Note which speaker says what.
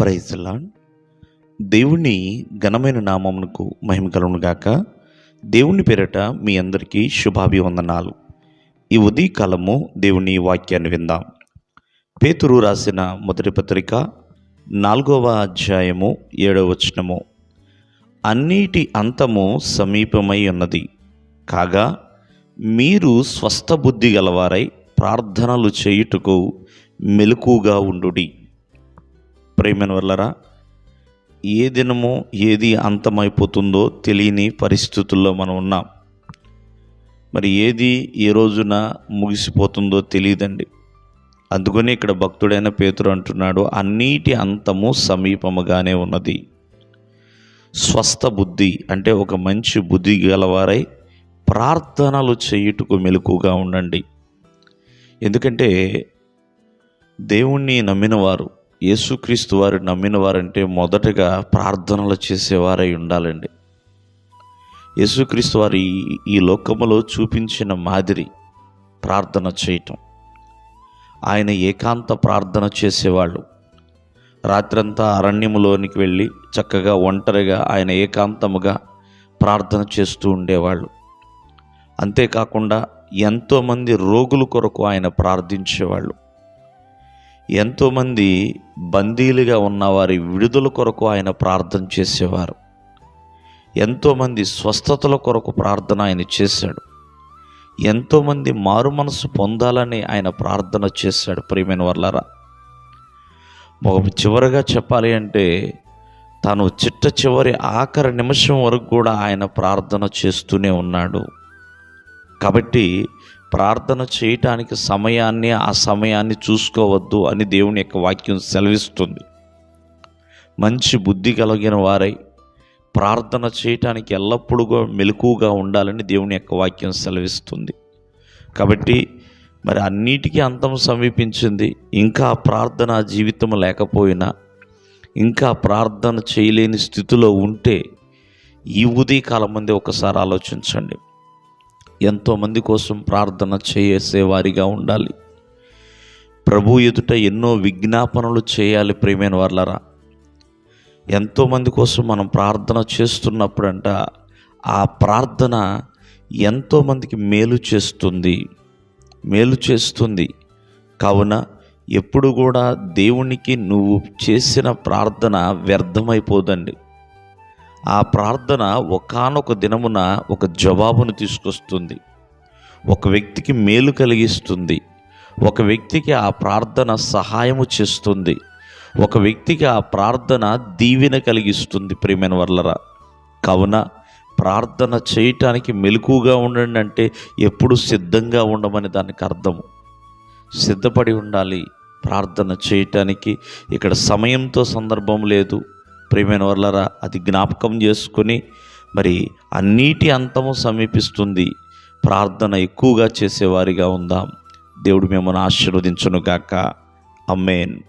Speaker 1: ప్రైజ్లాన్ దేవుని ఘనమైన నామమునకు మహిమ కలుగును గాక. దేవుని పేరట మీ అందరికీ శుభాభివందనాలు. ఈ ఉదయకాలము దేవుని వాక్యాన్ని విందాం. పేతురు రాసిన మొదటి పత్రిక నాలుగవ అధ్యాయము ఏడవ వచనము. అన్నిటి అంతము సమీపమై ఉన్నది. కాగా మీరు స్వస్థ బుద్ధి గలవారై ప్రార్థనలు చేయుటకు మెలకుగా ఉండుడి. ప్రేమైన వల్లరా ఏ దినమో ఏది అంతమైపోతుందో తెలియని పరిస్థితుల్లో మనం ఉన్నాం. మరి ఏది ఏ రోజున ముగిసిపోతుందో తెలియదండి. అందుకని ఇక్కడ భక్తుడైన పేతురు అంటున్నాడు అన్నిటి అంతము సమీపముగానే ఉన్నది. స్వస్థ బుద్ధి అంటే ఒక మంచి బుద్ధి గలవారై ప్రార్థనలు చేయుటకు మెలకుగా ఉండండి. ఎందుకంటే దేవుణ్ణి నమ్మినవారు యేసుక్రీస్తు వారు నమ్మిన వారంటే మొదటగా ప్రార్థనలు చేసేవారై ఉండాలండి. యేసుక్రీస్తు వారి ఈ- లోకములో చూపించిన మాదిరి ప్రార్థన చేయటం. ఆయన ఏకాంత ప్రార్థన చేసేవాళ్ళు. రాత్రంతా అరణ్యములోనికి వెళ్ళి చక్కగా ఒంటరిగా ఆయన ఏకాంతముగా ప్రార్థన చేస్తూ ఉండేవాళ్ళు. అంతేకాకుండా ఎంతోమంది రోగుల కొరకు ఆయన ప్రార్థించేవాళ్ళు. ఎంతోమంది బందీలుగా ఉన్నవారి విడుదల కొరకు ఆయన ప్రార్థన చేసేవారు. ఎంతోమంది స్వస్థతల కొరకు ప్రార్థన ఆయన చేశాడు. ఎంతోమంది మారు మనసు పొందాలని ఆయన ప్రార్థన చేశాడు ప్రియమైన వర్లారా. ఒక చివరగా చెప్పాలి అంటే తాను చిట్ట చివరి ఆఖరి నిమిషం వరకు కూడా ఆయన ప్రార్థన చేస్తూనే ఉన్నాడు. కాబట్టి ప్రార్థన చేయటానికి సమయాన్ని ఆ సమయాన్ని చూసుకోవద్దు అని దేవుని యొక్క వాక్యం సెలవిస్తుంది. మంచి బుద్ధి కలిగిన వారై ప్రార్థన చేయటానికి ఎల్లప్పుడూ మెలకుగా ఉండాలని దేవుని యొక్క వాక్యం సెలవిస్తుంది. కాబట్టి మరి అన్నిటికీ అంతం సమీపించింది ఇంకా ప్రార్థన జీవితం లేకపోయినా ఇంకా ప్రార్థన చేయలేని స్థితిలో ఉంటే ఈ ఉదయకాలం మంది ఒకసారి ఆలోచించండి. ఎంతోమంది కోసం ప్రార్థన చేసేవారిగా ఉండాలి. ప్రభు ఎదుట ఎన్నో విజ్ఞాపనలు చేయాలి ప్రేమైన వాళ్ళరా ఎంతోమంది కోసం మనం ప్రార్థన చేస్తున్నప్పుడంట ఆ ప్రార్థన ఎంతోమందికి మేలు చేస్తుంది. మేలు చేస్తుంది. కావున ఎప్పుడు కూడా దేవునికి నువ్వు చేసిన ప్రార్థన వ్యర్థమైపోదండి. ఆ ప్రార్థన ఒకానొక దినమున ఒక జవాబును తీసుకొస్తుంది. ఒక వ్యక్తికి మేలు కలిగిస్తుంది. ఒక వ్యక్తికి ఆ ప్రార్థన సహాయము చేస్తుంది. ఒక వ్యక్తికి ఆ ప్రార్థన దీవెన కలిగిస్తుంది ప్రియమైన వర్లరా. కావున ప్రార్థన చేయటానికి మెలకుగా ఉండండి అంటే ఎప్పుడు సిద్ధంగా ఉండమని దానికి అర్థము. సిద్ధపడి ఉండాలి ప్రార్థన చేయటానికి. ఇక్కడ సమయంతో సందర్భం లేదు. ప్రేమైన వర్లరా అది జ్ఞాపకం చేసుకొని మరి అన్నిటి అంతము సమీపిస్తుంది. ప్రార్థన ఎక్కువగా చేసేవారిగా ఉందాం. దేవుడు మిమ్మల్ని ఆశీర్వదించునుగాక. అమ్మేన్.